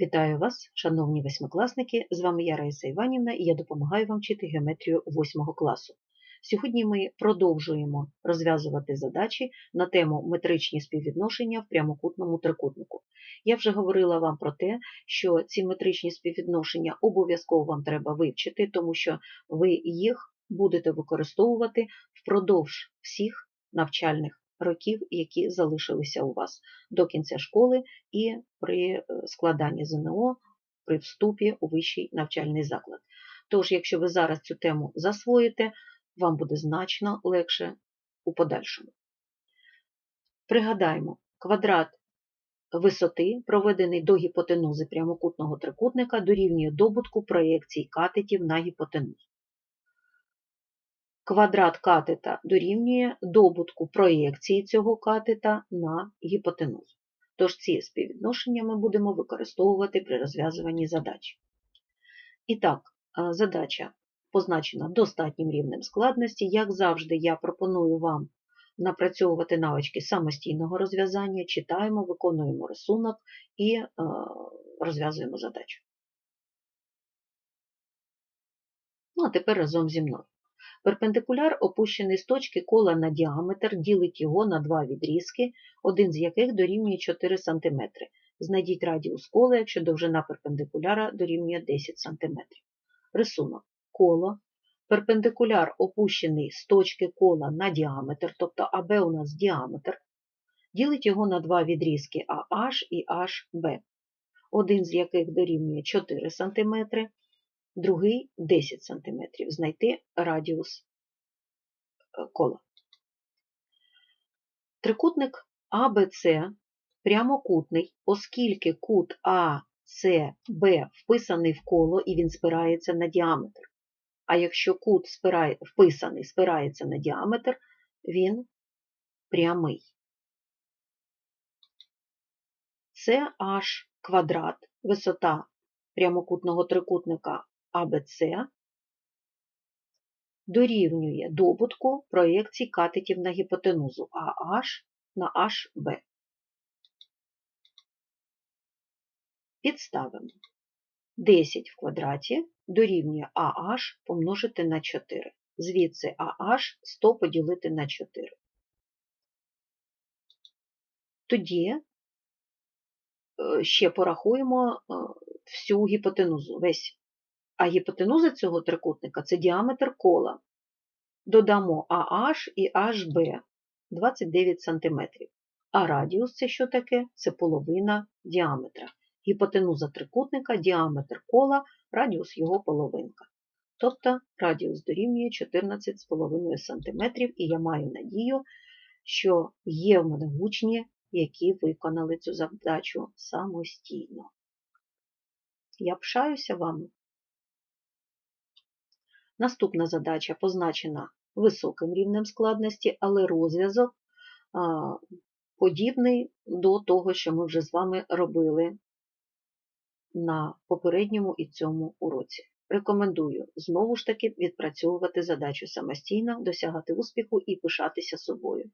Вітаю вас, шановні восьмикласники! З вами я Раїса Іванівна і я допомагаю вам вчити геометрію 8 класу. Сьогодні ми продовжуємо розв'язувати задачі на тему метричні співвідношення в прямокутному трикутнику. Я вже говорила вам про те, що ці метричні співвідношення обов'язково вам треба вивчити, тому що ви їх будете використовувати впродовж всіх навчальних років, які залишилися у вас до кінця школи і при е, складанні ЗНО при вступі у вищий навчальний заклад. Тож, якщо ви зараз цю тему засвоїте, вам буде значно легше у подальшому. Пригадаємо, квадрат висоти, проведений до гіпотенузи прямокутного трикутника, дорівнює добутку проєкцій катетів на гіпотенузу. Квадрат катета дорівнює добутку проєкції цього катета на гіпотенузу. Тож ці співвідношення ми будемо використовувати при розв'язуванні задач. І так, задача позначена достатнім рівнем складності. Як завжди, я пропоную вам напрацьовувати навички самостійного розв'язання, читаємо, виконуємо рисунок і е, розв'язуємо задачу. Ну, а тепер разом зі мною. Перпендикуляр, опущений з точки кола на діаметр, ділить його на два відрізки, один з яких дорівнює 4 см. Знайдіть радіус кола, якщо довжина перпендикуляра дорівнює 10 см. Рисунок коло. Перпендикуляр опущений з точки кола на діаметр, тобто АБ у нас діаметр, ділить його на два відрізки AH і HB, один з яких дорівнює 4 см, другий 10 см. Знайти радіус е, кола. Трикутник АБЦ прямокутний, оскільки кут АСБ вписаний в коло і він спирається на діаметр. А якщо кут спирає, вписаний спирається на діаметр, він прямий. Це аж квадрат, висота прямокутного трикутника АБЦ дорівнює добутку проєкцій катетів на гіпотенузу АH на HB. Підставимо 10 в квадраті дорівнює AH помножити на 4. Звідси AH 100 поділити на 4. Тоді е, ще порахуємо е, всю гіпотенузу, весь. А гіпотенуза цього трикутника це діаметр кола. Додамо AH і HB 29 см. А радіус це що таке? Це половина діаметра. Гіпотенуза трикутника, діаметр кола, радіус його половинка. Тобто радіус дорівнює 14,5 см, і я маю надію, що є в мене учні, які виконали цю завдачу самостійно. Я пшаюся вами. Наступна задача позначена високим рівнем складності, але розв'язок подібний до того, що ми вже з вами робили на попередньому і цьому уроці. Рекомендую знову ж таки відпрацьовувати задачу самостійно, досягати успіху і пишатися собою.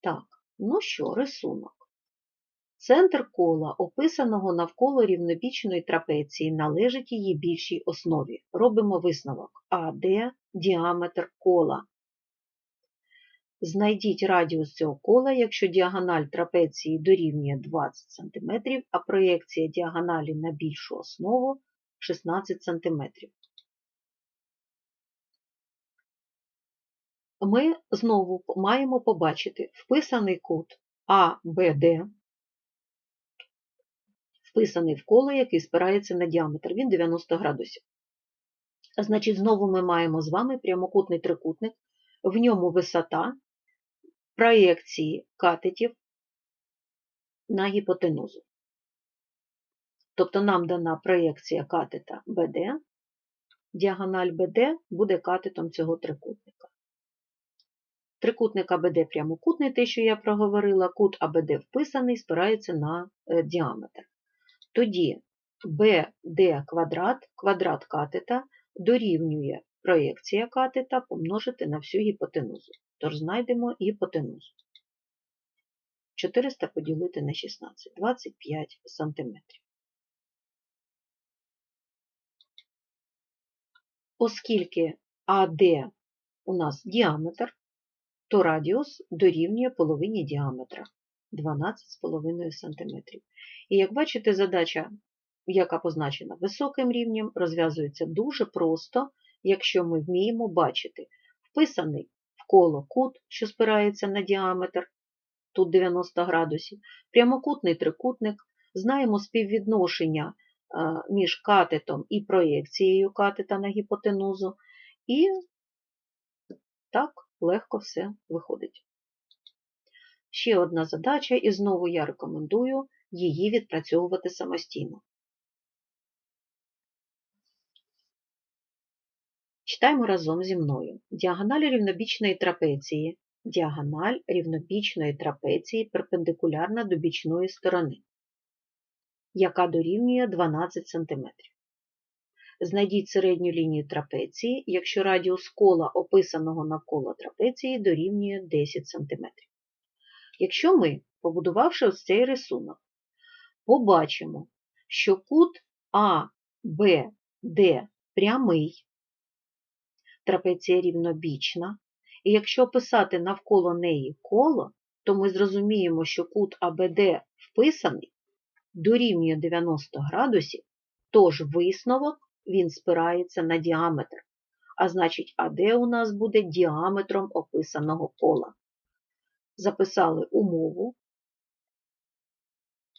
Так, ну що, рисунок. Центр кола, описаного навколо рівнобічної трапеції, належить її більшій основі. Робимо висновок АД діаметр кола. Знайдіть радіус цього кола, якщо діагональ трапеції дорівнює 20 см, а проєкція діагоналі на більшу основу 16 см. Ми знову маємо побачити вписаний кут АБД, вписаний в коло, який спирається на діаметр, він 90 градусів. Значить, знову ми маємо з вами прямокутний трикутник, в ньому висота проєкції катетів на гіпотенузу. Тобто нам дана проєкція катета BD, діагональ BD буде катетом цього трикутника. Трикутник АБД прямокутний, те, що я проговорила, кут АБД вписаний, спирається на е, діаметр. Тоді BD квадрат, квадрат катета дорівнює проєкція катета помножити на всю гіпотенузу. Тож знайдемо гіпотенузу. 400 поділити на 16 25 сантиметрів. Оскільки АД у нас діаметр, то радіус дорівнює половині діаметра 12,5 см. І як бачите, задача, яка позначена високим рівнем, розв'язується дуже просто, якщо ми вміємо бачити вписаний в коло кут, що спирається на діаметр, тут 90 градусів, прямокутний трикутник, знаємо співвідношення між катетом і проєкцією катета на гіпотенузу, і так легко все виходить. Ще одна задача, і знову я рекомендую її відпрацьовувати самостійно. Читаємо разом зі мною. Діагональ рівнобічної трапеції. Діагональ рівнобічної трапеції перпендикулярна до бічної сторони, яка дорівнює 12 см. Знайдіть середню лінію трапеції, якщо радіус кола, описаного навколо трапеції, дорівнює 10 см. Якщо ми, побудувавши ось цей рисунок, побачимо, що кут А, Б, Д прямий, трапеція рівнобічна, і якщо описати навколо неї коло, то ми зрозуміємо, що кут АБД вписаний дорівнює 90 градусів, тож висновок він спирається на діаметр, а значить, АД у нас буде діаметром описаного кола. Записали умову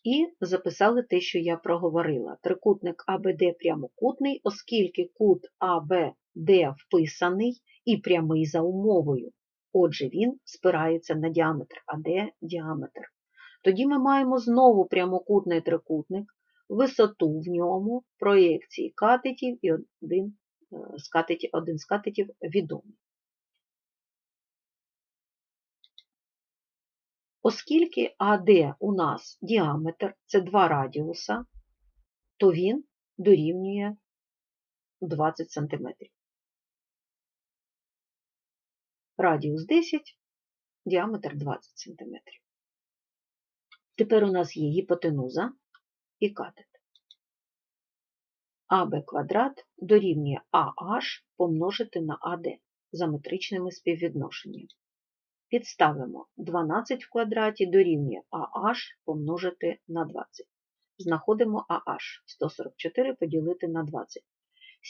і записали те, що я проговорила. Трикутник АБД прямокутний, оскільки кут АБД вписаний і прямий за умовою. Отже, він спирається на діаметр, АД діаметр. Тоді ми маємо знову прямокутний трикутник, висоту в ньому, проєкції катетів і один е, з катетів, один з катетів відомий. Оскільки АД у нас діаметр це два радіуса, то він дорівнює 20 см. Радіус 10, діаметр 20 см. Тепер у нас є гіпотенуза і катет. АБ квадрат дорівнює АH помножити на АД за метричними співвідношеннями. Підставимо 12 в квадраті дорівнює AH помножити на 20. Знаходимо AH 144 поділити на 20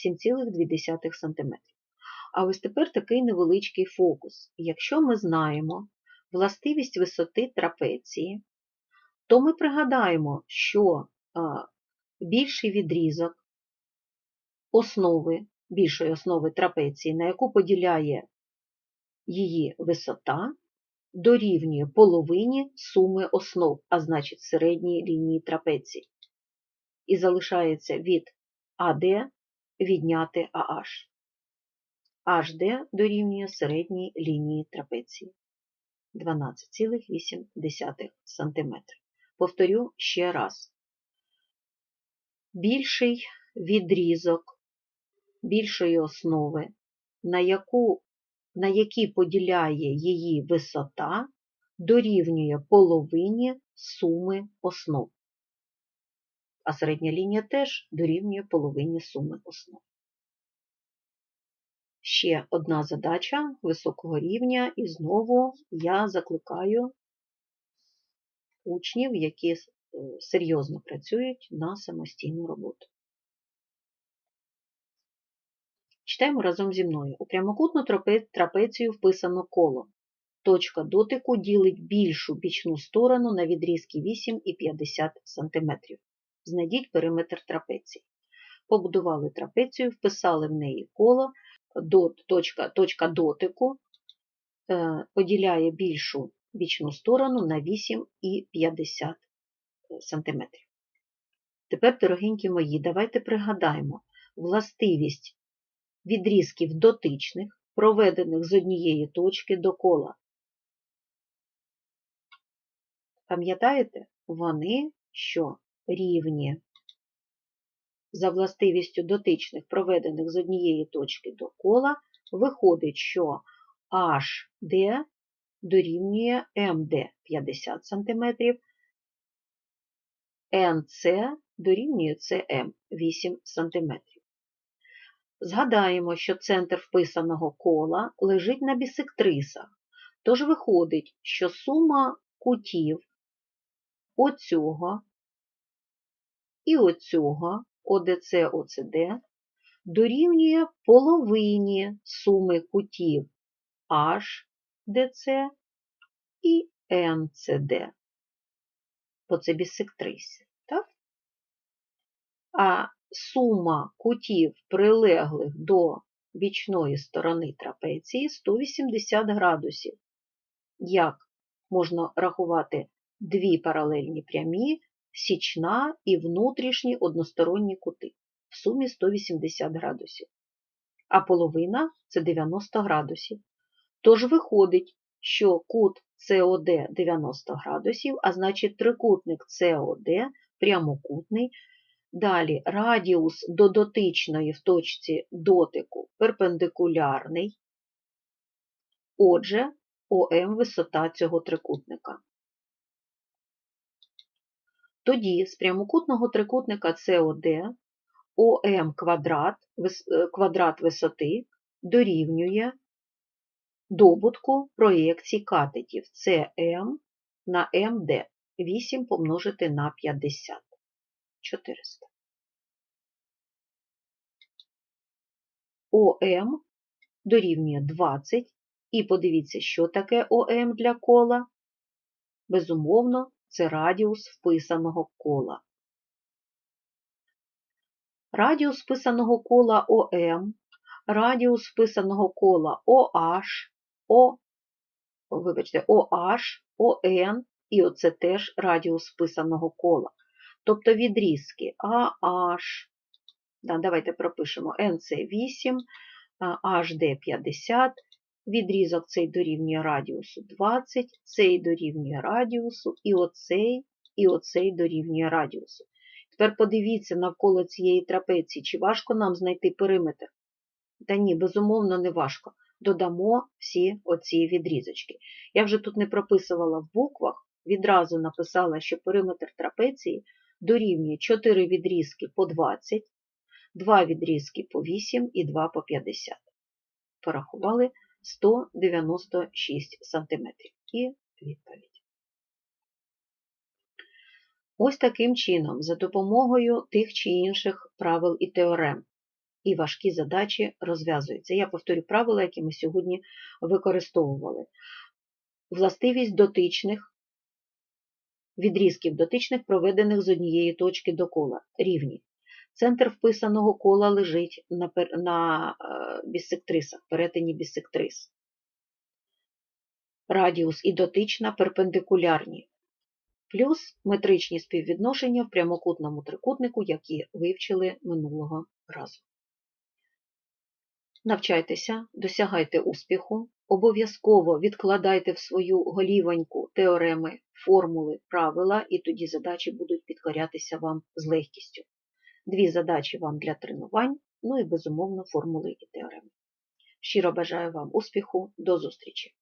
7,2 см. А ось тепер такий невеличкий фокус. Якщо ми знаємо властивість висоти трапеції, то ми пригадаємо, що більший відрізок основи, більшої основи трапеції, на яку поділяє її висота, дорівнює половині суми основ, а значить середньої лінії трапеції. І залишається від АД відняти АH. HD дорівнює середній лінії трапеції 12,8 см. Повторю ще раз. Більший відрізок більшої основи, на яку, на якій поділяє її висота, дорівнює половині суми основ. А середня лінія теж дорівнює половині суми основ. Ще одна задача високого рівня, і знову я закликаю учнів, які е, серйозно працюють на самостійну роботу. Читаємо разом зі мною. У прямокутну трапецію вписано коло. Точка дотику ділить більшу бічну сторону на відрізки 8 і 50 см. Знайдіть периметр трапеції. Побудували трапецію, вписали в неї коло, точка, точка дотику е, поділяє більшу бічну сторону на 8 і 50 см. Тепер, дорогенькі мої, давайте пригадаємо властивість відрізків дотичних, проведених з однієї точки до кола. Пам'ятаєте, вони що рівні за властивістю дотичних, проведених з однієї точки до кола, виходить, що HD дорівнює МД 50 см, НЦ дорівнює СМ 8 см. Згадаємо, що центр вписаного кола лежить на бісектрисах, тож виходить, що сума кутів оцього і оцього ОДЦ ОЦД дорівнює половині суми кутів HDC і NCD. Бо це бісектрисі? А сума кутів, прилеглих до бічної сторони трапеції 180 градусів. Як можна рахувати дві паралельні прямі, січна і внутрішні односторонні кути в сумі 180 градусів. А половина це 90 градусів. Тож виходить, що кут СОД 90 градусів, а значить трикутник СОД прямокутний. Далі радіус до дотичної в точці дотику перпендикулярний. Отже, ОМ висота цього трикутника. Тоді з прямокутного трикутника СОД ОМ квадрат, квадрат висоти дорівнює добутку проєкцій катетів CM на МД 8 помножити на 50. 400. ОМ дорівнює 20. І подивіться, що таке ОМ для кола. Безумовно, це радіус вписаного кола. Радіус вписаного кола ОМ, радіус вписаного кола OH, О, вибачте, OH, ОН, і оце теж радіус вписаного кола. Тобто відрізки AH, да, давайте пропишемо NC8, HD 50, відрізок цей дорівнює радіусу 20, цей дорівнює радіусу, і оцей, і оцей дорівнює радіусу. Тепер подивіться навколо цієї трапеції, чи важко нам знайти периметр. Та ні, безумовно, не важко. Додамо всі оці відрізочки. Я вже тут не прописувала в буквах, відразу написала, що периметр трапеції дорівнює 4 відрізки по 20, 2 відрізки по 8 і 2 по 50. Порахували 196 см. І відповідь. Ось таким чином, за допомогою тих чи інших правил і теорем, і важкі задачі розв'язуються. Я повторю правила, які ми сьогодні використовували. Властивість дотичних, відрізків дотичних, проведених з однієї точки до кола, рівні. Центр вписаного кола лежить на на е, бісектрисах, перетині бісектрис. Радіус і дотична перпендикулярні плюс метричні співвідношення в прямокутному трикутнику, які вивчили минулого разу. Навчайтеся, досягайте успіху, обов'язково відкладайте в свою голівоньку теореми, формули, правила, і тоді задачі будуть підкорятися вам з легкістю. Дві задачі вам для тренувань, ну і, безумовно, формули і теореми. Щиро бажаю вам успіху, до зустрічі!